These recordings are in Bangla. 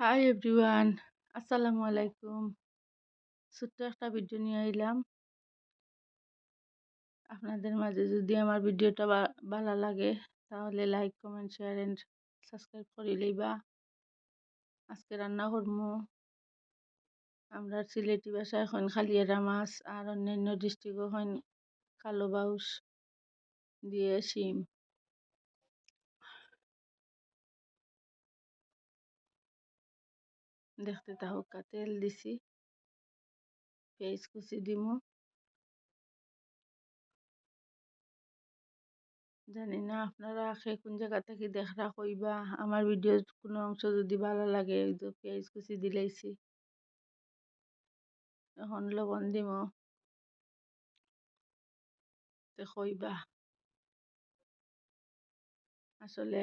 হাই এভরিওয়ান আসসালামু আলাইকুম ছোট্ট একটা ভিডিও নিয়ে আইলাম আপনাদের মাঝে যদি আমার ভিডিওটা ভালো লাগে, তাহলে like comment share and subscribe করে লইবা। আজকে রান্না করব। আমরা সিলেটি ভাষায় এখন খালিয়ারা মাছ আর অন্যান্য ডিস্ট্রিক্ট এখন কালো বাউস দিয়ে শিম। দেখতে তাহকা তেল দিছি। পেঁয়াজ কুচি দিমু। জানি না, আপনারা আখে কোন জায়গা থেকে দেখরা কইবা। আমার ভিডিওর কোনো অংশ যদি ভালো লাগে পেঁয়াজ কুচি দিলাইছি। এখন লবণ দিমু। কইবা। আসলে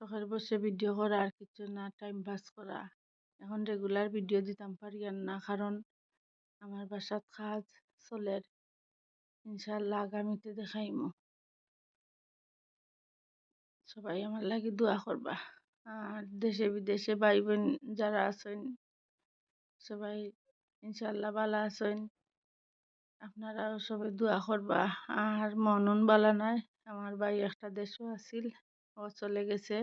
শখের বসে ভিডিও করা আর কিছু না টাইম পাস করা। এখন রেগুলার ভিডিও দিতাম পারি আর না, কারণ আমার বাসাত কাজ চলের। ইনশাল্লাহ আগামীতে দেখাইমু। সবাই আমার লাগে দোয়া করবা। আর দেশে বিদেশে ভাই বোন যারা আছেন, সবাই ইনশাল্লাহ ভালো আছেন। আপনারাও সবাই দোয়া করবা। আর মনন বালা নাই আমার ভাই একটা দেশও আছিল, ও চলে গেছে।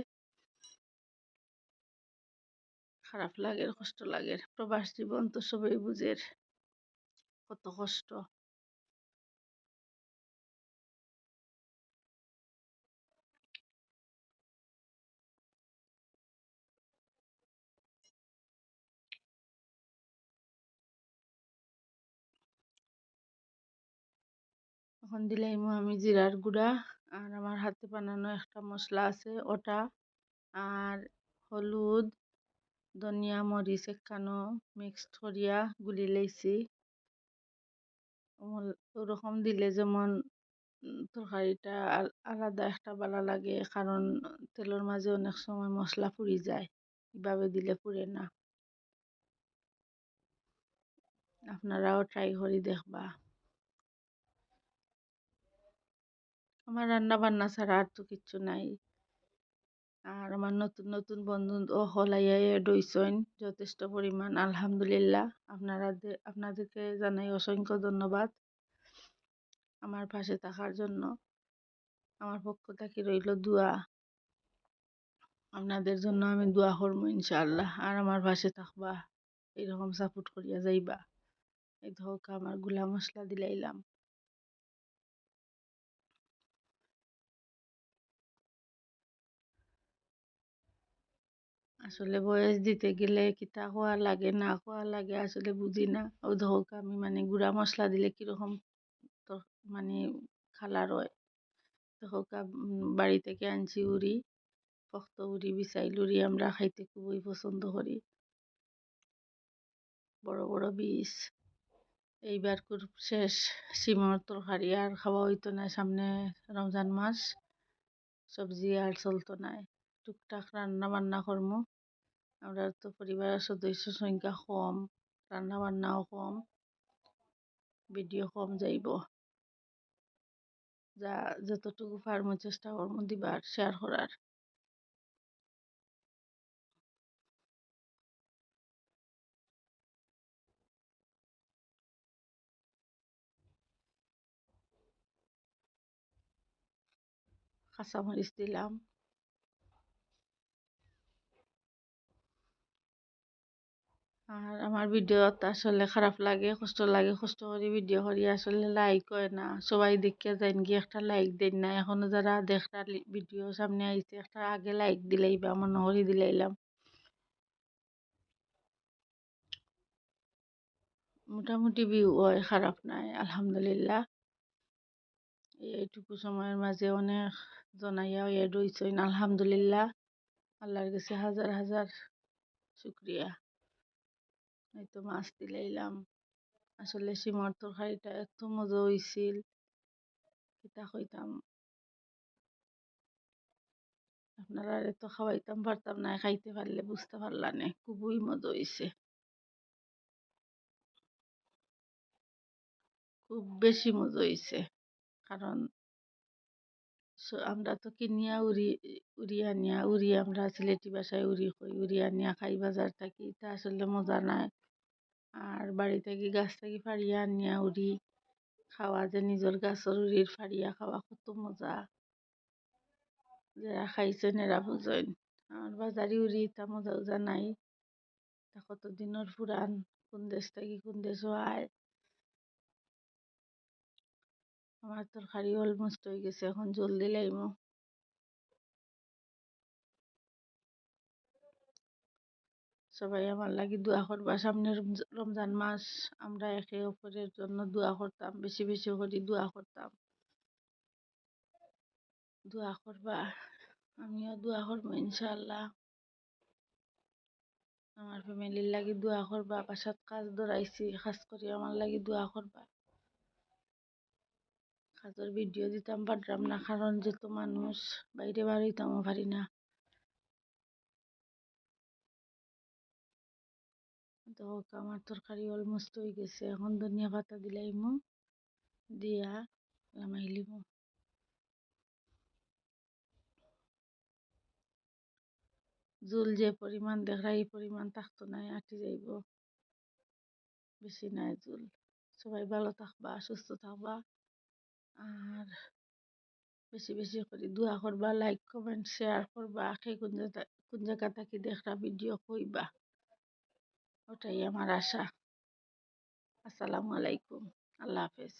খারাপ লাগে, কষ্ট লাগে। প্রবাস জীবন তো সবাই বুঝের কত কষ্ট। এখন দিলাইমু আমি জিরার গুঁড়া আর আমার হাতে বানানো একটা মশলা আছে, ওটা আর হলুদ ধনিয়া, মরিচ একখানো মিক্সড করিয়া গুলি লাইছি ওরকম দিলে যেমন তরকারিটা আলাদা একটা ভালো লাগে, কারণ তেলের মাঝে অনেক সময় মশলা পুড়ি যায় এভাবে দিলে পুড়ে না। আপনারাও ট্রাই করে দেখবা। আমার রান্না বান্না ছাড়া আর তো কিচ্ছু নাই। আর আমার নতুন নতুন বন্ধু ও হলাইয়া হইছেন যথেষ্ট পরিমাণ, আলহামদুলিল্লাহ। আপনারা আপনাদেরকে জানাই অসংখ্য ধন্যবাদ আমার পাশে থাকার জন্য। আমার পক্ষ থেকে রইল দোয়া। আপনাদের জন্য আমি দোয়া করব ইনশাআল্লাহ। আর আমার পাশে থাকবা, এরকম সাপোর্ট করিয়া যাইবা। এই ধোক আমারগুলা মশলা দিলাইলাম। আসলে বয়স দিতে গেলে কিতা খোয়া লাগে, না খোয়া লাগে আসলে বুঝি না। ও ধোক, আমি মানে গুঁড়া মশলা দিলে কীরকম তো মানে কালার হয়। হোক বাড়ি থেকে আনছি উড়ি শক্ত উড়ি বিছাইল উড়ি আমরা খাইতে খুবই পছন্দ করি। বড় বড় বীজ এইবার শেষ। সিমর তরকারি আর খাওয়া হইতো না সামনে রমজান মাস। সবজি আর চলতো না। টুকটাক রান্না বান্না করমু। আমরা তো পরিবারের সদস্য সংখ্যা কম রান্না বান্নাও কম ভিডিও কম যাইব। যা যতটুকু পারমু চেষ্টা করমু দিবার শেয়ার করার। কাঁচামরিচ দিলাম। আর আমার ভিডিওটা আসলে খারাপ লাগে, কষ্ট লাগে, কষ্ট করে ভিডিও করি, আসলে লাইক হয় না। সবাই দেখে যাইন গিয়ে একটা লাইক দেন না এখনও যারা দেখা ভিডিও সামনে আইছে, একটা আগে লাইক দিলেই বা মনে করি দিলাইলাম। মোটামুটি ভিউ হয়, খারাপ নাই, আলহামদুলিল্লাহ। এইটুকু সময়ের মাঝে অনেক জনাইয়া এড হইছেন আলহামদুলিল্লাহ। আল্লাহর কাছে হাজার হাজার শুক্রিয়া। এই তো মাছ দিলাইলাম আসলে সিমর তরকারিটা এত মজা হইছিল, কিতা কইতাম? আপনারা এত খাওয়াইতাম, পারতাম না, খাইতে পারলে বুঝতে পারলানে খুবই মজা হইছে। খুব বেশি মজা হইছে, কারণ আমরা তো কিনিয়া উড়ি উড়ি আনিয়া উড়ি আমরা সিলেটি ভাষায় উড়ি কই উড়ি আনিয়া খাই বাজার থাকি, তা আসলে মজা নাই। আর বাড়ি থেকে গাছ থেকে ফাড়িয়া আনিয়া উড়ি, খাওয়া যে নিজের গাছের উড়ির ফাড়িয়া খাওয়া কত মজা। যারা খাইছেন এরা বুঝেন, আর বাজারি উড়ি তা মজা উজা নাই। তা কত দিনের পুরান, কোন দেশ থেকে কোন দেশও আয় আমার তরকারি অলমোস্ট হয়ে গেছে, এখন জল দিলাইমো সবাই আমার লাগি দোয়া করবা সামনে রমজ- রমজান মাস আমরা একে অপরের জন্য দোয়া করতাম, বেশি বেশি করে দোয়া করতাম। দোয়া করবা, আমিও দোয়া করব ইনশাআল্লাহ। আমার ফ্যামিলির লাগি দোয়া করবা, বাসাত কাজ ধরাইছি খাস করে আমার লাগি দোয়া করবা। কাজের ভিডিও দিতাম পারলাম না, কারণ যেহেতু মানুষ বাইরে বাড়াইতামও পারি না। তো আমার তরকারি অলমোস্ট হয়ে গেছে, এখন ধনিয়া পাতা দিলাইমু দিয়া লামাই লিমু। জুল যে পরিমাণ দেখরা এই পরিমাণ থাকতো নাই, আটি যাইব। বেশি নাই জুল। সবাই ভালো থাকবা, সুস্থ থাকবা। আর বেশি বেশি করে দোয়া করবা লাইক কমেন্ট শেয়ার করবা কে কোন জায়গা কোন জায়গা থাকি দেখরা ভিডিও কইবা। ওটাই আমার আশা। আসসালামু আলাইকুম। আল্লাহ হাফেজ।